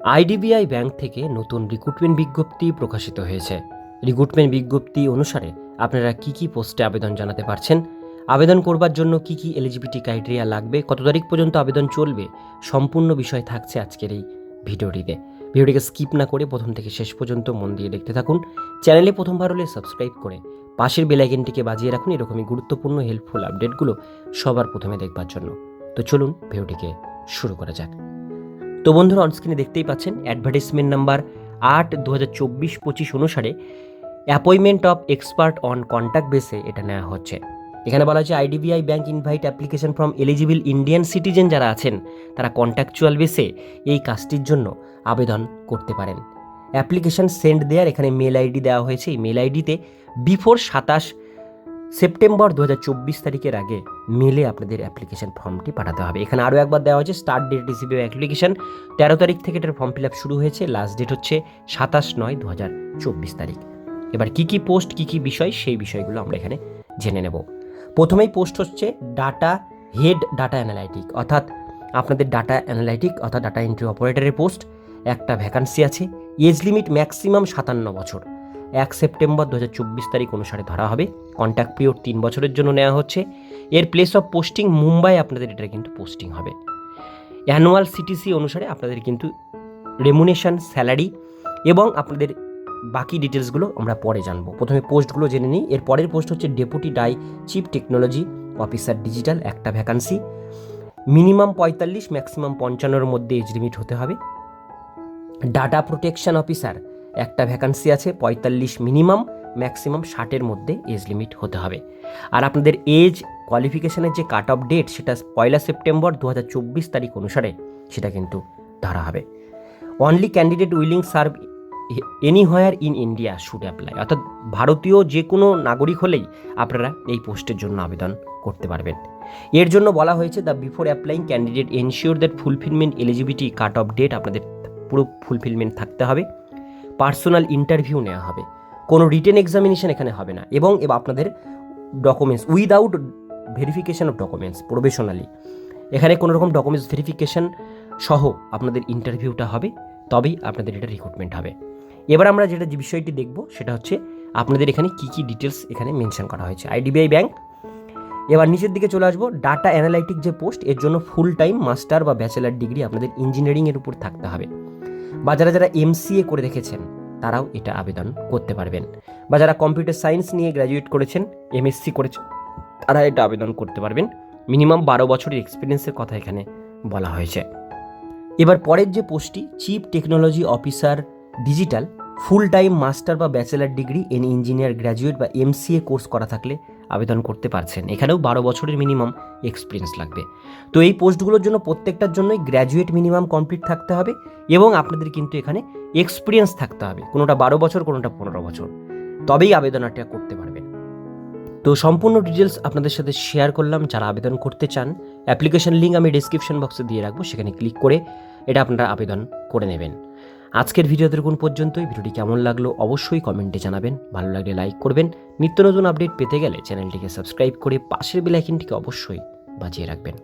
IDBI bank থেকে নতুন recruitment বিজ্ঞপ্তি প্রকাশিত হয়েছে। রিক্রুটমেন্ট বিজ্ঞপ্তি অনুসারে আপনারা কি কি পোস্টে আবেদন জানাতে পারছেন? আবেদন করবার জন্য কি কি এলিজিবিলিটি ক্রাইটেরিয়া লাগবে? কত তারিখ পর্যন্ত আবেদন চলবে? সম্পূর্ণ বিষয় থাকছে আজকের এই ভিডিওটিতে। ভিডিওটিকে স্কিপ না করে প্রথম থেকে শেষ পর্যন্ত মন দিয়ে দেখতে থাকুন। চ্যানেলে প্রথমবার হলে সাবস্ক্রাইব করে পাশের বেলাইকেনটিকে বাজিয়ে রাখুন এরকমই গুরুত্বপূর্ণ হেল্পফুল আপডেটগুলো সবার প্রথমে দেখবার জন্য। তো চলুন ভিডিওটিকে শুরু করা যাক। তো বন্ধুরা অনস্ক্রিনে দেখতেই পাচ্ছেন অ্যাডভার্টাইজমেন্ট নাম্বার আট দু হাজার চব্বিশ পঁচিশ অনুসারে appointment of expert on contract বেসে এটা নেওয়া হচ্ছে। এখানে বলা হচ্ছে IDBI bank invite application from eligible Indian citizen যারা আছেন, তারা কন্ট্যাকচুয়াল বেসে এই কাজটির জন্য আবেদন করতে পারেন। অ্যাপ্লিকেশন সেন্ড দেওয়ার এখানে মেল আইডি দেওয়া হয়েছে, এই মেল আইডিতে বিফোর সাতাশ সেপ্টেম্বর দু হাজার চব্বিশ তারিখের আগে মেলে আপনাদের অ্যাপ্লিকেশন ফর্মটি পাঠাতে হবে। এখানে আরও একবার দেওয়া হয়েছে স্টার্ট ডেট রিসিভ অ্যাপ্লিকেশন তেরো তারিখ থেকে এটার ফর্ম ফিল আপ শুরু হয়েছে লাস্ট ডেট হচ্ছে সাতাশ নয় দু তারিখ। এবার কী কী পোস্ট কী কী বিষয়, সেই বিষয়গুলো আমরা এখানে জেনে নেব। প্রথমেই পোস্ট হচ্ছে ডাটা হেড ডাটা অ্যানালাইটিক অর্থাৎ আপনাদের ডাটা অ্যানালাইটিক অর্থাৎ ডাটা এন্ট্রি অপারেটরের পোস্ট একটা ভ্যাকান্সি আছে এজ লিমিট ম্যাক্সিমাম সাতান্ন বছর। এক সেপ্টেম্বর দু হাজার চব্বিশ তারিখ অনুসারে ধরা হবে। কন্ট্যাক্ট পিরিয়ড তিন বছরের জন্য নেওয়া হচ্ছে। এর প্লেস অফ পোস্টিং মুম্বাই আপনাদের এটা কিন্তু পোস্টিং হবে। অ্যানুয়াল সিটিসি অনুসারে আপনাদের কিন্তু রেমুনেশন স্যালারি এবং আপনাদের বাকি ডিটেলসগুলো আমরা পরে জানব। প্রথমে পোস্টগুলো জেনে নিই। এর পরের পোস্ট হচ্ছে ডেপুটি ডাই চিফ টেকনোলজি অফিসার ডিজিটাল একটা ভ্যাকান্সি মিনিমাম পঁয়তাল্লিশ ম্যাক্সিমাম পঞ্চান্নর মধ্যে এজ লিমিট হতে হবে। ডাটা প্রোটেকশন অফিসার একটা ভ্যাকান্সি আছে পঁয়তাল্লিশ মিনিমাম ম্যাক্সিমাম ষাটের মধ্যে এজ লিমিট হতে হবে। আর আপনাদের এজ কোয়ালিফিকেশনের যে কাট অফ ডেট সেটা পয়লা সেপ্টেম্বর দু হাজার চব্বিশ তারিখ অনুসারে সেটা কিন্তু ধরা হবে। Only candidate willing serve anywhere in India should apply অর্থাৎ ভারতীয় যে কোনো নাগরিক হলেই আপনারা এই পোস্টের জন্য আবেদন করতে পারবেন। এর জন্য বলা হয়েছে the before applying candidate ensure that fulfilment eligibility cut off date আপনাদের পুরো ফুলফিলমেন্ট থাকতে হবে। পার্সোনাল ইন্টারভিউ নেওয়া হবে। কোনো রিটেন এক্সামিনেশন এখানে হবে না এবং এবার আপনাদের documents without verification of documents professionally এখানে কোনো রকম ডকুমেন্টস ভেরিফিকেশন সহ আপনাদের ইন্টারভিউটা হবে, তবেই আপনাদের এটা রিক্রুটমেন্ট হবে। এবার আমরা যেটা যে বিষয়টি দেখব, সেটা হচ্ছে আপনাদের এখানে কী কী ডিটেলস এখানে মেনশন করা হয়েছে। আইডিবিআই ব্যাংক এবার নিচের দিকে চলে আসব ডাটা অ্যানালাইটিক যে পোস্ট এর জন্য ফুল টাইম মাস্টার বা ব্যাচেলার ডিগ্রি আপনাদের ইঞ্জিনিয়ারিংয়ের উপর থাকতে হবে। বা যারা যারা এমসিএ করে রেখেছেন, তারাও এটা আবেদন করতে পারবেন। বা যারা কম্পিউটার সায়েন্স নিয়ে গ্র্যাজুয়েট করেছেন এমএসসি করেছেন তারা এটা আবেদন করতে পারবেন। মিনিমাম বারো বছরের এক্সপিরিয়েন্সের কথা এখানে বলা হয়েছে। এবার পরের যে পোস্টটি chief technology officer digital full time master বা bachelor degree in engineer graduate বা এমসিএ কোর্স করা থাকলে আবেদন করতে পারছেন। এখানেও বারো বছরের মিনিমাম এক্সপিরিয়েন্স লাগবে। তো এই পোস্টগুলোর জন্য প্রত্যেকটার জন্যই গ্র্যাজুয়েট মিনিমাম কমপ্লিট থাকতে হবে এবং আপনাদের কিন্তু এখানে এক্সপিরিয়েন্স থাকতে হবে। কোনোটা বারো বছর, কোনোটা পনেরো বছর। তবেই আবেদনটা করতে পারবেন। তো সম্পূর্ণ ডিটেলস আপনাদের সাথে শেয়ার করলাম। যারা আবেদন করতে চান অ্যাপ্লিকেশন লিঙ্ক আমি ডিসক্রিপশন বক্সে দিয়ে রাখব। সেখানে ক্লিক করে এটা আপনারা আবেদন করে নেবেন। আজকের ভিডিওতে কোন পর্যন্তই। ভিডিওটি কেমন লাগল অবশ্যই কমেন্টে জানাবেন। ভালো লাগলে লাইক করবেন। নিত্য নতুন আপডেট পেতে গেলে চ্যানেলটিকে সাবস্ক্রাইব করে পাশের বেলাইকিনটিকে অবশ্যই বাজিয়ে রাখবেন।